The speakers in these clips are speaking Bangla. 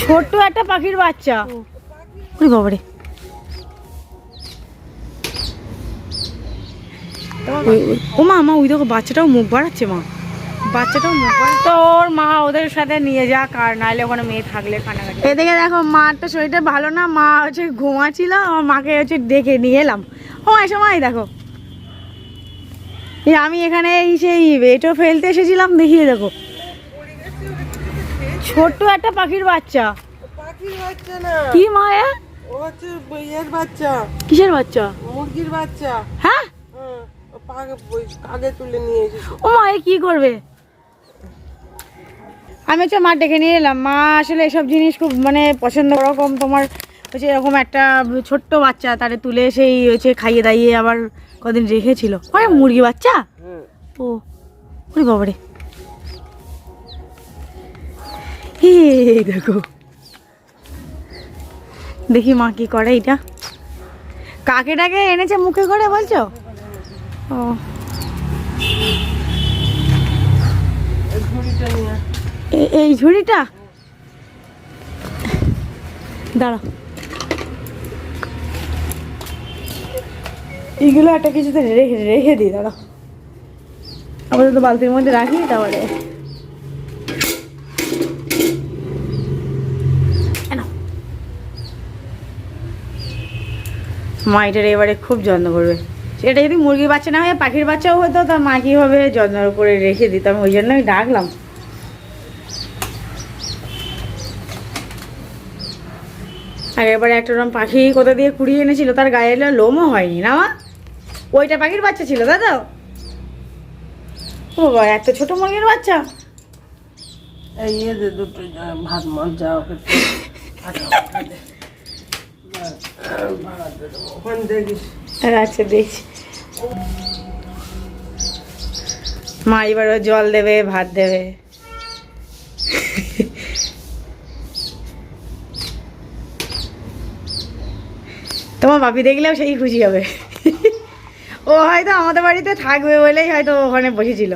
ছোট্ট একটা পাখির বাচ্চা। ওরে বাবারে। ও মা মা ওই দেখো বাচ্চাটাও মুখ বাড়াচ্ছে মা। বাচ্চাটাও মুখ বাড়াচ্ছে ওর মা ওদের সাথে নিয়ে যাক আর নাহলে ওখানে মেয়ে থাকলে কানাকাটি এদিকে দেখো মার তো শরীরটা ভালো না মা হচ্ছে ঘুমাচ্ছিল আমার মাকে হচ্ছে ডেকে নিয়ে এলাম। ও এসো মা এই দেখো। এই আমি এখানে এই সেই এটো ফেলতে এসেছিলাম দেখিয়ে দেখো। ছোট্ট একটা পাখির বাচ্চা। পাখির বাচ্চা না। কি মা এ? ও হচ্ছে ইয়ের বাচ্চা। কিসের বাচ্চা? মুরগির বাচ্চা। হ্যাঁ? হ্যাঁ কাগে তুলে নিয়ে এসেছে। ও মা এ কি করবে? আমি হচ্ছে মা ডেকে নিয়ে এলাম। মা আসলে এসব জিনিস খুব মানে পছন্দ ওরকম তোমার হচ্ছে এরকম একটা ছোট্ট বাচ্চা তারে তুলে সেই হচ্ছে খাইয়ে দাইয়ে আবার কদিন রেখেছিল। মুরগি বাচ্চা? ও ওরে বাবারে। এই দেখো। দেখি মা কি করে এটা। কাকেটাকে এনেছে মুখে করে বলছো? ও। এই ঝুড়িটা? দাঁড়া এইগুলো একটা কিছুতে রেখে রেখে দিই দাঁড়া আপাতত বালতির মধ্যে রাখি, তারপরে মা এটার এবারে খুব যত্ন করবে। এটা যদি মুরগির বাচ্চা না হয় পাখির বাচ্চাও হতো তা মা কীভাবে যত্ন করে রেখে দিতাম ওই জন্যই ডাকলাম। আর এবারে একটা রকম পাখি কোথা দিয়ে কুড়িয়ে এনেছিল তার গায়ে এলো লোমও হয়নি না মা? ওইটা পাখির বাচ্চা ছিল দাদা ও বাবা এত ছোট মুরগির বাচ্চা। এই দুটো ভাত মাছ যা ওকে আচ্ছা, ওকে দে। ব্যাস, আর ভাত দে দেবো। ওখানে দেখিস আর মা এবার ও জল দেবে, ভাত দেবে। তোমার বাপি দেখলেও সেই খুশি হবে। ও হয়তো আমাদের বাড়িতে থাকবে বলেই হয়তো ওখানে বসেছিল।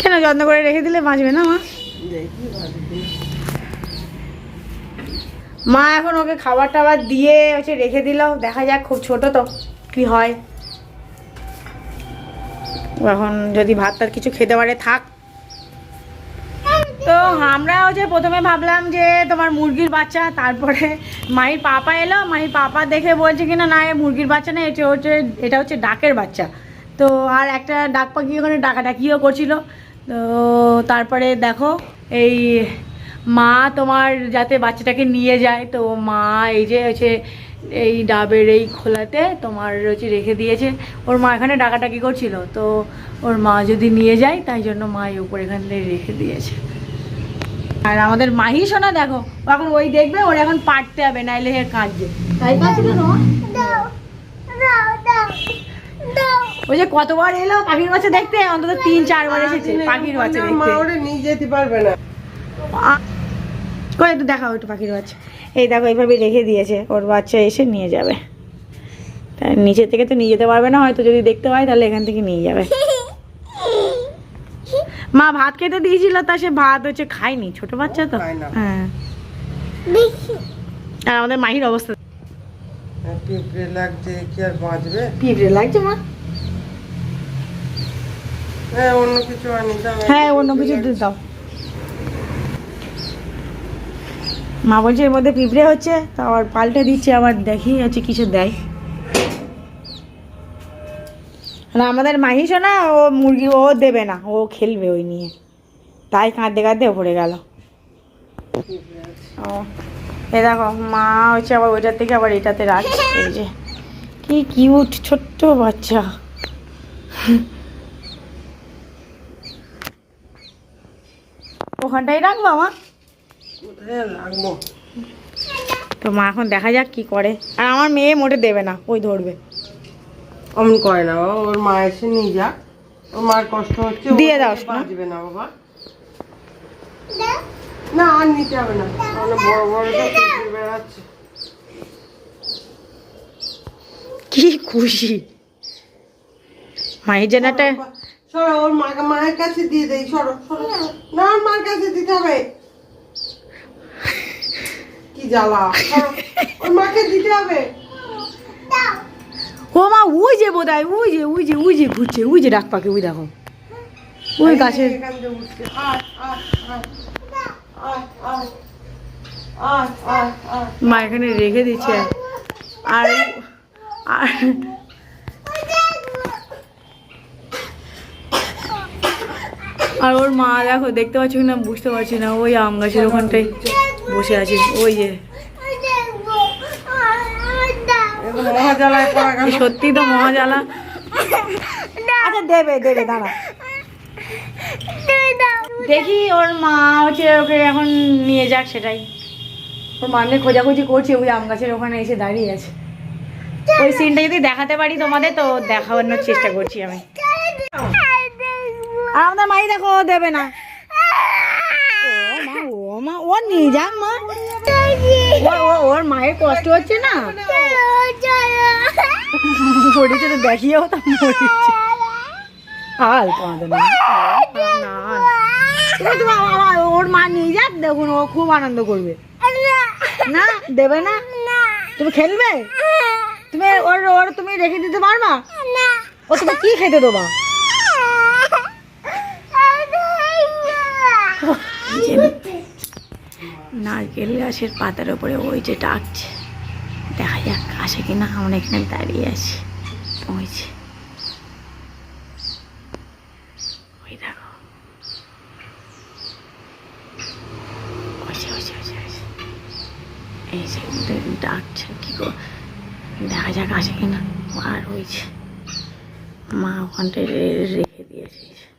কেন, যত্ন করে রেখে দিলে বাঁচবে না মা। মা এখন ওকে খাবার টাবার দিয়ে হচ্ছে রেখে দিল। দেখা যাক খুব ছোট তো কি হয়। এখন যদি ভাত টাত কিছু খেতে পারে, থাক। তো আমরা হচ্ছে প্রথমে ভাবলাম যে তোমার মুরগির বাচ্চা, তারপরে মাহির পাপা এলো। মাহির পাপা দেখে বলছে কিনা, না, এ মুরগির বাচ্চা না, এটা হচ্ছে এটা হচ্ছে ডাকের বাচ্চা। তো আর একটা ডাক পাখি ওখানে ডাকাডাকিও করছিল। তো তারপরে দেখো, এই মা তোমার যাতে বাচ্চাটাকে নিয়ে যায় তো মা এই যে হচ্ছে এই ডাবের এই খোলাতে তোমার হচ্ছে রেখে দিয়েছে। ওর মা এখানে ডাকাডাকি করছিল তো ওর মা যদি নিয়ে যায় তাই জন্য মা এই উপর এখান থেকে রেখে দিয়েছে। আর আমাদের মাহি সোনা দেখো এখন ওই দেখবে ওর এখন পাটতে হবে নাইলে হে কাঁদবে। তাই কাঁদছিল তোমার ওই যে কতবার এলো পাখির বাচ্চা দেখতে অন্তত তিন চারবার এসেছে পাখির বাচ্চা মা ওরে নিয়ে যেতে পারবে না। করে একটু দেখাও একটু পাখির বাচ্চা। এই দেখো এইভাবে রেখে দিয়েছে ওর বাচ্চা এসে নিয়ে যাবে। তাই নিচে থেকে তো নিয়ে যেতে পারবে না হয়তো যদি দেখতে হয় তাহলে এখান থেকে নিয়ে যাবে। মা ভাত খেতে দিয়েছিল তা সে ভাত হচ্ছে খায়নি ছোট বাচ্চা তো। হ্যাঁ। আর আমাদের মাহির অবস্থা। পিঁপড়ে লাগছে কি আর বাঁচবে? পিঁপড়ে লাগছে মা। হ্যাঁ অন্য কিছু আনি হ্যাঁ অন্য কিছু দিয়ে দাও। মা বলছে, এর মধ্যে পিঁপড়ে হচ্ছে, তো আবার পাল্টে দিচ্ছে, আবার দেখি হচ্ছে কিছু দেয়। না, আমাদের মাহিসও না ও মুরগি, ও দেবে না, ও খেলবে ওই নিয়ে। তাই কাঁদতে কাঁদতে পড়ে গেল। ও, এ দেখো, মা হচ্ছে আবার ওইটার থেকে আবার এটাতে রাখছে এই যে। কি কিউট ছোট্ট বাচ্চা। ওখানটাই রাখব রাখব তো মা এখন দেখা যাক কি করে। আর আমার মেয়ে মোটে দেবে না ওই ধরবে। অমন করে না বাবা ওর মা এসে নিয়ে যাক। ওর মার কষ্ট হচ্ছে দিয়ে দাও। বাঁচবে না বাবা। না আর নিতে হবে না। বড় বড় বেড়াচ্ছে। কি খুশি। মায়ের জন্য একটা সরো ওর মাকে মায়ের কাছে দিয়ে দেই সরো সরো। না ওর মার কাছে দিতে হবে। ও মা বোধ হয় ডাক ওই দেখো। ওই মা এখানে রেখে দিচ্ছে। আর আর আর ওর মা দেখো দেখতে পাচ্ছি না বুঝতে পারছি না ওই আম গাছের ওখানটাই বসে আছে ওই যে। সত্যি তো মহাজালা। আচ্ছা দেবে দেবে দাঁড়া। দেখি ওর মা হচ্ছে ওকে এখন নিয়ে যাক সেটাই। ওর মানে খোঁজাখুঁজি করছে ওই আম গাছের ওখানে এসে দাঁড়িয়ে আছে। ওই সিনটা যদি দেখাতে পারি তোমাদের তো দেখানোর চেষ্টা করছি আমি। আর আমাদের মাই দেখো ও দেবে না। মা ও মা ও নিয়ে মা ওর মায়ের কষ্ট হচ্ছে না না ওর মা নিয়ে যাক দেখুন ও খুব আনন্দ করবে না দেবে না তুমি খেলবে তুমি ওর ওর তুমি রেখে দিতে পারবা ও তুমি কি খেতে দেবা নারকেল গাছের পাতার উপরে ওই যে ডাকছে। দেখা যাক আসে কিনা আমরা এখানে দাঁড়িয়ে আছি। ওই যে। যে, যে, যে, যে। এই যে ডাকছে কি দেখা যাক আসে কিনা। আর ওই যে মা ওখানটায় রেখে দিয়েছে।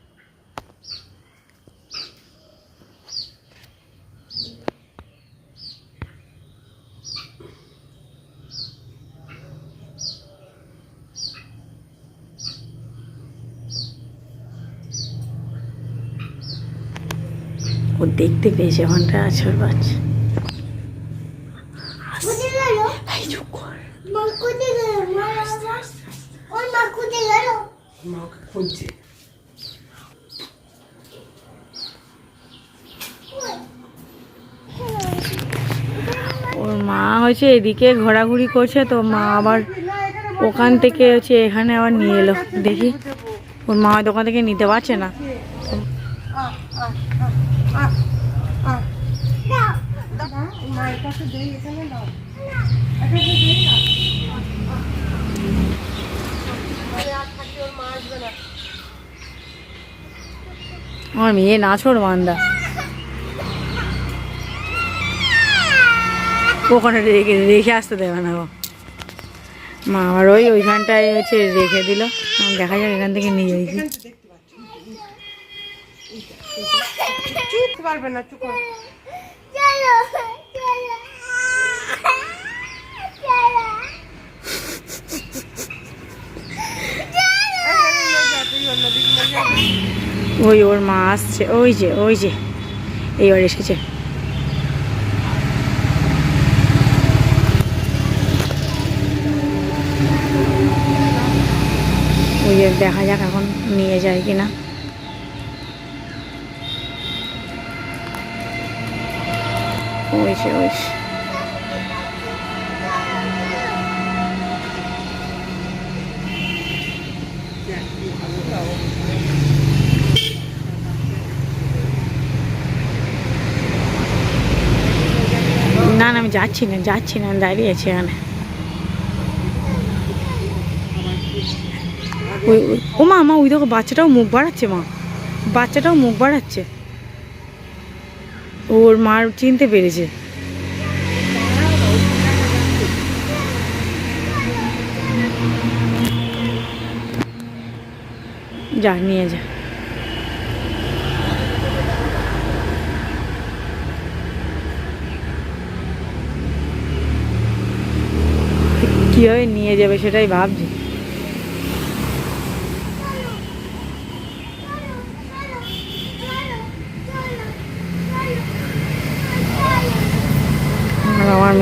ও দেখতে পেয়েছে ওখানটা আছে ওর বাচ্চা। এই চুপ কর। মাকে খুঁজছে। ওর মা হচ্ছে এদিকে ঘোরাঘুরি করছে তো মা আবার ওখান থেকে হচ্ছে এখানে আবার নিয়ে এলো। দেখি ওর মা হয়তো ওখান থেকে নিতে পারছে না? দাও আমার মেয়ে মান্দা ওখানে রেখে রেখে আসতে দেবে না মা আবার ওই ওইখানটায় হচ্ছে রেখে দিল। দেখা যাক এখান থেকে নিয়ে যাইছি পারবে না, চুপ ওই ওর মা আসছে, ওই যে ওই যে, এইবার এসেছে। ওই দেখা যাক এখন নিয়ে যায় কিনা। ওই যে ওই না না, আমি যাচ্ছি না যাচ্ছি না, আমি দাঁড়িয়ে আছি এখানে। ওই- ও মা মা, ওই দেখো বাচ্চাটাও মুখ বাড়াচ্ছে, মা। বাচ্চাটাও মুখ বাড়াচ্ছে। ওর মার চিনতে পেরেছে। যা নিয়ে যা। কীভাবে নিয়ে যাবে সেটাই ভাবছি।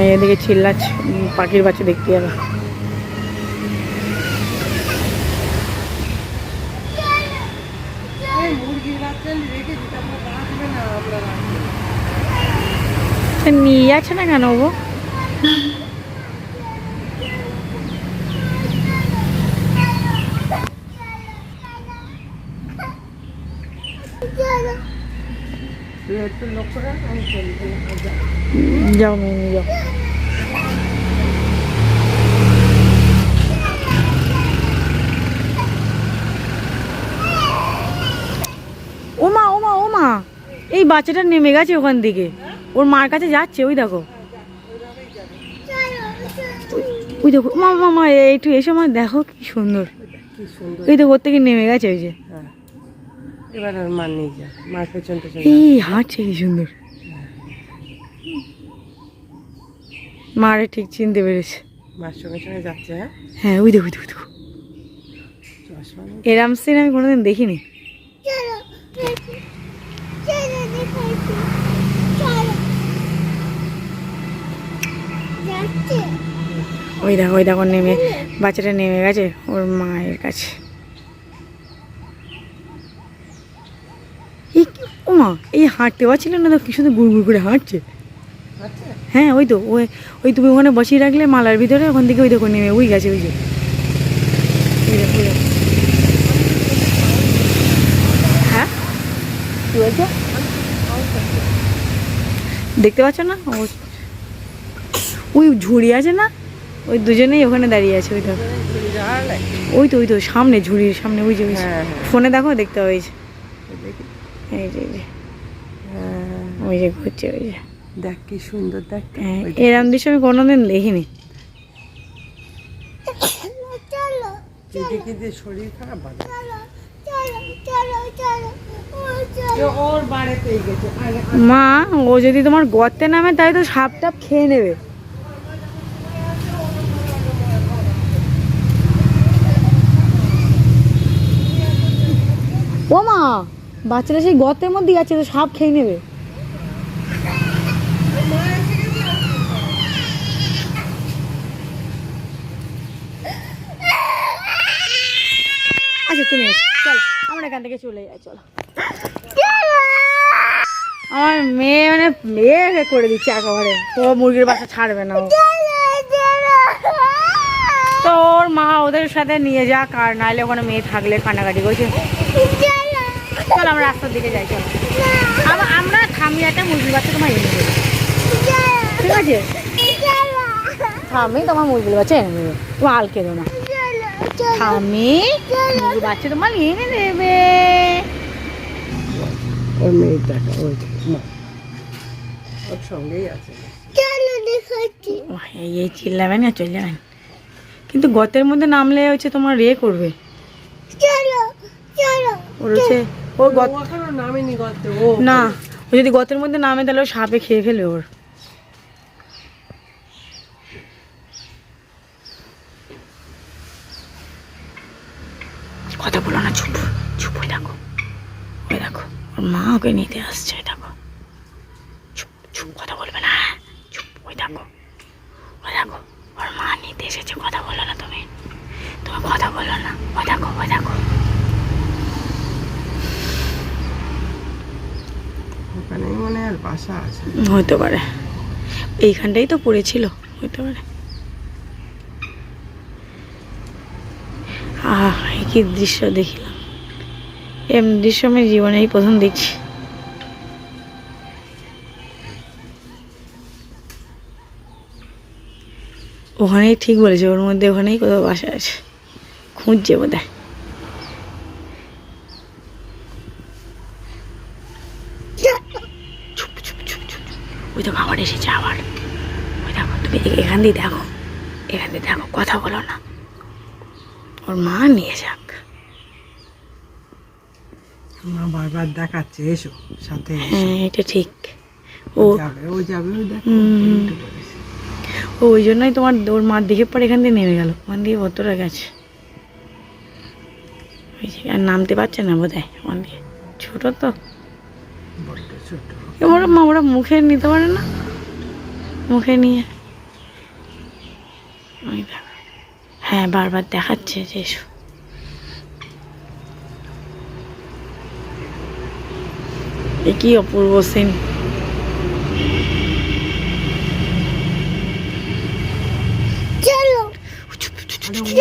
এদিকে চিল্লাচ পাখির বাচ্চা দেখতে যাবে। নিয়ে যাচ্ছে না কেন ও? একটু লক্ষ্য রাখ আমি যাও নিয়ে যাও। এই বাচ্চাটা নেমে গেছে ওখান থেকে। ওর মার কাছে যাচ্ছে ওই দেখো। ওই- দেখো মা মা মা একটু এসো মা দেখো কি সুন্দর। ওই তো ওর থেকে নেমে গেছে ওই যে। হ্যাঁ। এবার আর মা নিয়ে যা মার পেছন পেছন এই হাঁটছে কি সুন্দর। মারে ঠিক চিনতে পেরেছে। মার সঙ্গে সঙ্গে যাচ্ছে হ্যাঁ? হ্যাঁ ওই দেখো দেখো, দেখো। এরাম সিন আমি কোনোদিন দেখিনি। ওই দেখো ওই দেখো নেমে বাচ্চাটা নেমে গেছে ওর মায়ের কাছে। এই ও মা এই হাঁটতে পারছিল না তো কি সুন্দর গুড় গুড় করে হাঁটছে। হ্যাঁ ওই তো ওই ওই তুমি ওখানে বসিয়ে রাখলে মালার ভিতরে ওখান থেকে ওই দেখো নেমে ওই গেছে ওই যে। ওই দেখো, ওই দেখো। হ্যাঁ বলছো দেখতে পাচ্ছ না? ওই ঝুড়ি আছে না? ওই দুজনেই ওখানে দাঁড়িয়ে আছে ওই নাকি? ওই তো ওই তো সামনে ঝুড়ির সামনে ওই যে ওই হ্যাঁ, হ্যাঁ। ফোনে দেখো দেখতে হবে ওই যে। এই। যে হ্যাঁ, ওই যে ঘুরছে ওই যে। দেখ কি সুন্দর দেখ। এরম দৃশ্য আমি কোনোদিন দেখিনি। শরীর খারাপ ভালো ওর বাড়িতেই গেছে আগে মা, ও যদি তোমার গর্তে নামে, তাই তো সাপ টাপ খেয়ে নেবে। ও মা বাচ্চারা সেই গর্তের মধ্যে যাচ্ছে তো সাপ খেয়ে নেবে। আচ্ছা তুমি চলো। আমরা এখান থেকে চলে যাই চলো। আমার মেয়ে মানে মেয়ে করে দিচ্ছে একেবারে। তো মুরগির বাসা ছাড়বে না। তো ওর মা ওদের সাথে নিয়ে যাক আর নাহলে ওখানে মেয়ে থাকলে কান্নাকাটি করছে। চলো আমরা রাস্তার দিকে যাই চলো। আমরা থামি একটা মুরগির বাচ্চা তোমার এনে দেবো। ঠিক আছে? থামি তোমার মুরগির বাচ্চা এনে দেবে। তুমি আল কেঁদো না। থামি মুরগির বাচ্চা তোমার এনে দেবে। ওর মেয়ের দেখা ওই যে, মা। ওর সঙ্গেই আছে। এই এই চিল্লাবেন না চলে যাবেন কিন্তু গতের মধ্যে নামলে হচ্ছে তোমার রে করবে। ওর হচ্ছে গত ও না ও যদি গতের মধ্যে নামে তাহলে ও সাপে খেয়ে ফেলে ওর কথা বলো না চুপ চুপ ওই দেখো ওই দেখো ওকে নিতে আসছে ওই দেখো। চুপ চুপ কথা বলবে না হ্যাঁ? চুপ ওই দেখো। ওই দেখো ওর মা নিতে এসেছে কথা বলো না তুমি। তুমি কথা বলো না। ওই দেখো ওই দেখো। হতে পারে। এইখানটাই তো পড়েছিল হতে পারে। আহ কি দৃশ্য দেখিলাম। এম দৃশ্য আমি জীবনেই প্রথম দেখছি। ওখানেই ঠিক বলেছে ওর মধ্যে ওখানেই কোথাও বাসা আছে। খুঁজছে বোধ হয়। ওই তো আবার এসেছে আবার। ওই দেখো তুমি এখান দিয়ে দেখো। এখান দিয়ে দেখো কথা বলো না। ওর মা নিয়ে যাক। মা বারবার দেখাচ্ছে এসো সাথে হ্যাঁ এটা ঠিক। ও যাবে ও যাবে ও দেখো। ও, ওই জন্যই তোমার ওর মার দিকে পরে এখান দিয়ে নেমে গেল। ওখান দিয়ে ভদ্ররা গেছে। আর নামতে পারছে না বোধ হয় ওখান দিয়ে। ছোটো তো। ওরা মা, ওরা মুখে নিতে পারে না। মুখে নিয়ে। হ্যাঁ বারবার দেখাচ্ছে, যে কি অপূর্ব সিন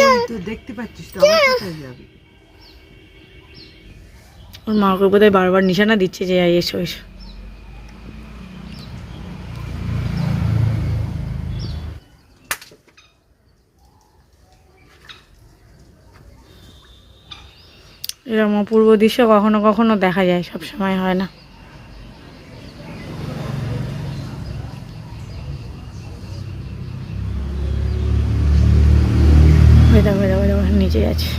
আরে দেখতে পাচ্ছিস তো আবার কোথায় যাবি? ওর মা ওকে বোধহয় বারবার নিশানা দিচ্ছে যে এসো এসো। এরকম অপূর্ব দৃশ্য কখনো কখনো দেখা যায় সব সময় হয় না ওই দেখো ওই দেখো, ওই দেখো, নিচে আছে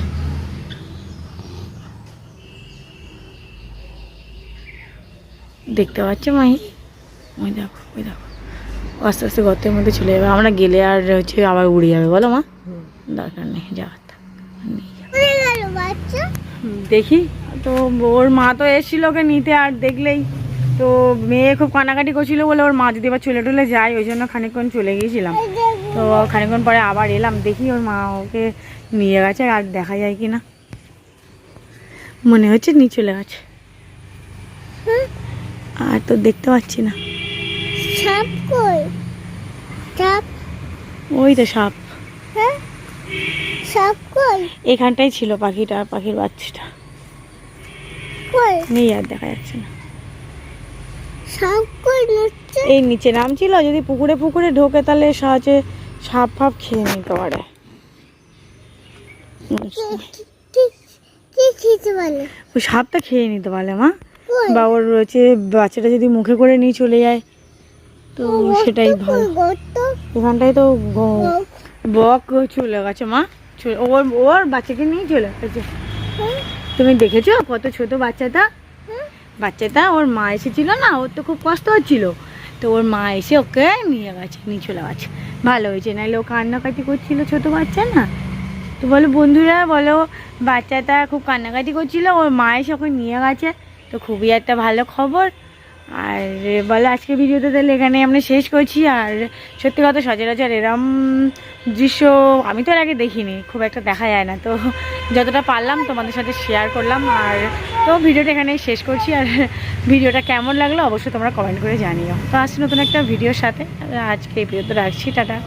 দেখতে পাচ্ছ মাই ওই দেখো ওই দেখো। আস্তে আস্তে গর্তের মধ্যে চলে যাবে। আমরা গেলে আর হচ্ছে আবার উড়ে যাবে, বলো মা। দরকার নেই যাওয়ার। দেখি, তো ওর মা তো এসেছিল ওকে নিতে আর দেখলেই। তো মেয়ে খুব কানাকাটি করছিল বলে ওর মা যদি এবার চলে টলে যায়, ওই জন্য খানিকক্ষণ চলে গিয়েছিলাম। তো খানিকক্ষণ পরে আবার এলাম, দেখি ওর মা ওকে নিয়ে গেছে আর দেখা যায় কি না মনে হচ্ছে নিয়ে চলে গেছে। আর তো দেখতে পাচ্ছি না। সাপ কই? সাপ? ওই তো সাপ। হ্যাঁ? সাপ কই? এখানটাই ছিল পাখিটা পাখির বাচ্চাটা। কই? নেই আর দেখা যাচ্ছে না। সাপ কই নড়ছে এই নিচে নাম ছিল যদি পুকুরে পুকুরে ঢোকে তাহলে সাহায্যে সাপ ফাপ খেয়ে নিতে পারে। সাপটা খেয়ে নিতে পারলে মা। বা ওর রয়েছে বাচ্চাটা যদি মুখে করে নিয়ে চলে যায় তো সেটাই ভালো। এখানটায় তো বক। চলে গেছে মা। ওর ওর বাচ্চাকে নিয়ে চলে গেছে। তুমি দেখেছ কত ছোট বাচ্চাটা? বাচ্চাটা ওর মা এসেছিল না ওর তো খুব কষ্ট হচ্ছিল। তো ওর মা এসে ওকে নিয়ে গেছে নিয়ে চলে গেছে। ভালো হয়েছে নাহলে ও কান্নাকাটি করছিল ছোট বাচ্চা না? তো বলো বন্ধুরা বলো বাচ্চাটা খুব কান্নাকাটি করছিল ওর মা এসে ওকে নিয়ে গেছে। তো খুবই একটা ভালো খবর। আর বলো, আজকে ভিডিওটা তাহলে এখানে আমরা শেষ করছি। আর সত্যি কথা, সচরাচর এরম দৃশ্য আমি তো আগে দেখিনি, খুব একটা দেখা যায় না। তো যতটা পারলাম তোমাদের সাথে শেয়ার করলাম। আর তো ভিডিওটা এখানে শেষ করছি। আর ভিডিওটা কেমন লাগল অবশ্যই তোমরা কমেন্ট করে জানিও। তো আসছি নতুন একটা ভিডিওর সাথে। আজকে এই ভিডিওতে রাখছি, টাটা।